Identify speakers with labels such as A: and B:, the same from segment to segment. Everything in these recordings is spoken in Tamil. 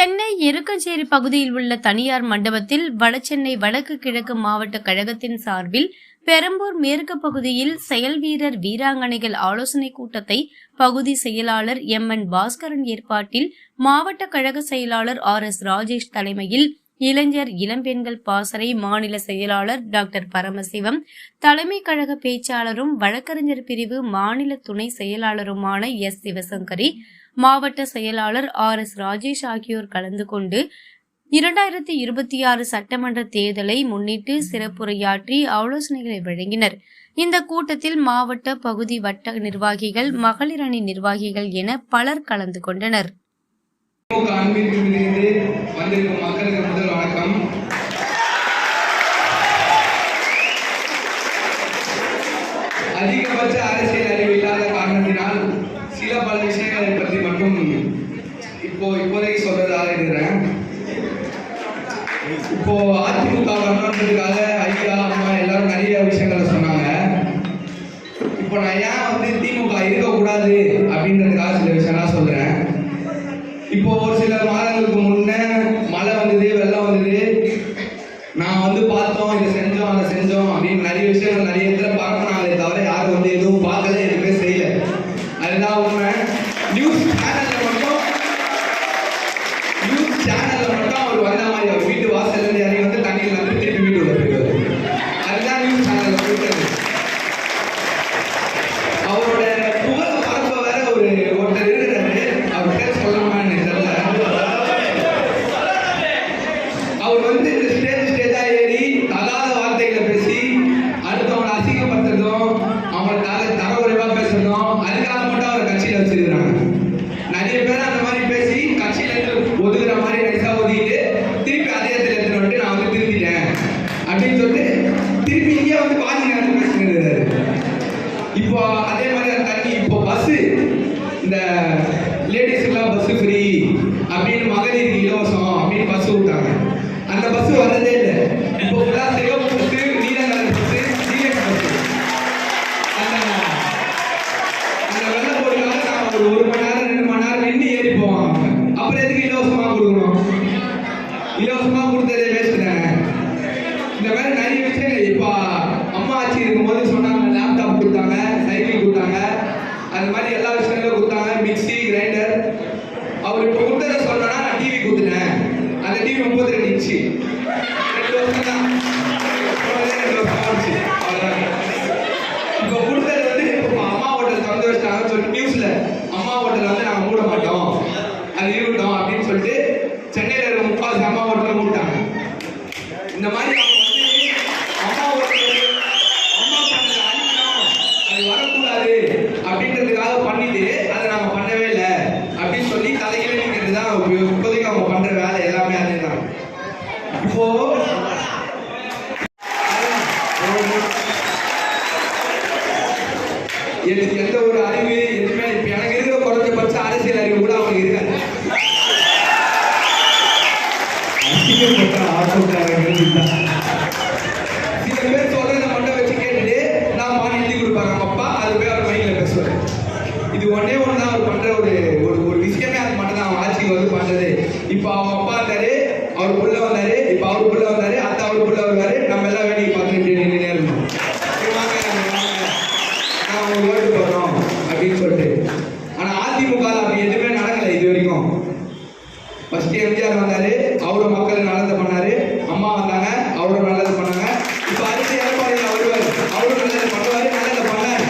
A: சென்னை எருக்கஞ்சேரி பகுதியில் உள்ள தனியார் மண்டபத்தில் வடசென்னை வடக்கு கிழக்கு மாவட்ட கழகத்தின் சார்பில் பெரம்பூர் மேற்கு பகுதியில் செயல் வீரர் வீராங்கனைகள் ஆலோசனைக் கூட்டத்தை பகுதி செயலாளர் எம் என் பாஸ்கரன் ஏற்பாட்டில் மாவட்ட கழக செயலாளர் ஆர் எஸ் ராஜேஷ் தலைமையில் இளைஞர் இளம்பெண்கள் பாசறை மாநில செயலாளர் டாக்டர் பரமசிவம் தலைமை கழக பேச்சாளரும் வழக்கறிஞர் பிரிவு மாநில துணை செயலாளருமான எஸ். சிவசங்கரி மாவட்ட செயலாளர் ஆர். எஸ். ராஜேஷ் ஆகியோர் கலந்து கொண்டு இரண்டாயிரத்தி இருபத்தி ஆறு சட்டமன்ற தேர்தலை முன்னிட்டு சிறப்புரையாற்றி ஆலோசனைகளை வழங்கினர். இந்த கூட்டத்தில் மாவட்ட பகுதி வட்ட நிர்வாகிகள் மகளிர் அணி நிர்வாகிகள் என பலர் கலந்து கொண்டனர்.
B: இப்போ இப்போதைக்கு சொல்றதாக இருக்கிறேன் இப்போ அதிமுக வரணுன்றதுக்காக ஐயா அம்மா எல்லாரும் நிறைய விஷயங்களை சொன்னாங்க. இப்போ நான் ஏன் வந்து திமுக இருக்கக்கூடாது அப்படின்றதுக்காக சில விஷயம்லாம் சொல்றேன். இப்போ ஒரு சில மாதங்களுக்கு முன்னே மழை வந்தது வெள்ளம் வந்தது. நான் வந்து பார்த்தோம் இதை செஞ்சோம் அதை செஞ்சோம் அப்படின்னு நிறைய விஷயங்கள் நிறைய இடத்துல பார்க்கணாங்களே தவிர யாரும் வந்து எதுவும் பார்க்கல எதுவுமே அவர் வந்து இந்த ஸ்டேஜ் ஸ்டேஜா ஏறி தகாத வார்த்தைகளை பேசி அடுத்தவங்களை அசிங்கப்படுத்துறதும் அவங்களை தர தரக்குறைவா பேசுறதும் அதுக்காக மட்டும் அவர் கட்சியில வச்சிருக்கிறாங்க. நிறைய பேர் அந்த மாதிரி பேசி கட்சியில இருந்து ஒதுக்குற மாதிரி நைசா ஒதுக்கிட்டு திருப்பி அதே இடத்துல எடுத்துட்டு வந்துட்டு நான் வந்து திருத்திட்டேன். அப்படின்னு சொல்லிட்டு திருப்பி இங்கே வந்து பாதி நேரம் பேசிட்டு இப்போ அதே மாதிரி தண்ணி இப்போ பஸ் இந்த லேடிஸுக்கெல்லாம் பஸ் ஃப்ரீ அப்படின்னு மகளிருக்கு இலவசம் அப்படின்னு பஸ் விட்டாங்க போவாங்க. அப்புறம் எதுக்கு இலவசமா கொடுக்கணும்? இலவசமா கொடுத்ததே வேஸ்ட் தானே? இந்த மாதிரி நிறைய விஷயங்கள். இப்போ அம்மா ஆட்சி இருக்கும்போது சொன்னாங்க லேப்டாப் கொடுத்தாங்க சைக்கிள் கொடுத்தாங்க. அந்த மாதிரி எல்லா விஷயங்களும் கொடுத்தாங்க. மிக்ஸி கிரைண்டர் அவர் இப்போ கொடுத்ததை சொன்னா நான் டிவி கொடுத்துட்டேன். அந்த டிவி முப்பத்தி ரெண்டு இன்ச்சு இந்த மாதிரி அவங்க வந்து அம்மா அம்மா அழிக்கணும் அது வரக்கூடாது அப்படின்றதுக்காக பண்ணிட்டு அதை நாம பண்ணவே இல்லை. அப்படின்னு சொல்லி தலைகளை நிற்கிறது தான் இப்போதைக்கு அவங்க பண்ற வேலை எல்லாமே அதுதான். இப்போ எந்த எந்த ஒரு அறிவு இது ஒன்னே ஒன்று தான் அவர் பண்ற ஒரு ஒரு ஒரு விஷயமே அது மட்டும் தான் அவன் ஆட்சிக்கு வந்து பண்றது இப்போ அவங்க அப்பா இருந்தாரு அவர் புள்ள வந்தாரு இப்போ அவர் புள்ள வந்தாரு அத்தை அவர் புள்ள வருவாரு நம்ம எல்லாம் வேடிக்கை பார்த்துட்டு நின்று இருந்தோம் வாங்க, நான் ஓட்டு போடுறோம் அப்படின்னு சொல்லிட்டு ஆனா அதிமுக அப்படி எதுவுமே நடக்கல இது வரைக்கும் ஃபர்ஸ்ட் எம்ஜிஆர் வந்தாரு அவரோட மக்கள் நடந்த பண்ணாரு அம்மா வந்தாங்க அவரோட நல்லது பண்ணாங்க இப்போ அடுத்து எடப்பாடி வருவார் அவரும் நல்லது பண்ணுவாரு நல்லது பண்ணாரு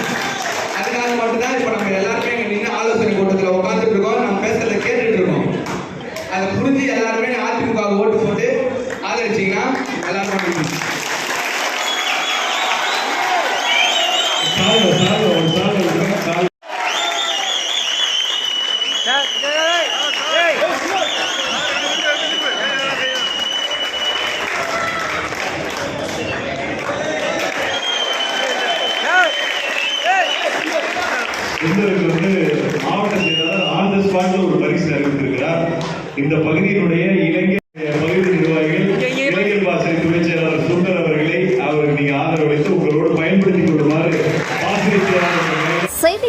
B: அதுக்காக மட்டும்தான் இப்போ நம்ம எல்லாருமே இங்க நின்று ஆலோசனை கூட்டத்தில் உட்காந்துட்டு இருக்கோம் நம்ம பேசுறத கேட்டுட்டு இருக்கோம் அதை புரிஞ்சு எல்லாருமே அதிமுக வுக்கு ஓட்டு போட்டு ஆதரிச்சீங்கன்னா எல்லாரும் பண்ணிக்கணும்.
C: சால்வை, சால்வை, ஒரு சால்வை கொடுங்க, சால்வை. இவருக்கு வந்து மாவட்ட செயலாளர் ஆன் த ஸ்பாட்ல ஒரு பரிசு அறிவித்திருக்கிறார். இந்த பகுதியினுடைய இளைஞர் பகுதி நிர்வாகிகள் இளைஞர் பாசறை துணை செயலாளர் சுந்தர் அவர்களை அவருக்கு நீங்க ஆதரவளித்து உங்களோடு பயன்படுத்திக் கொள்ளுமாறு ஆசிரியர் செயலாளர்
D: செய்தி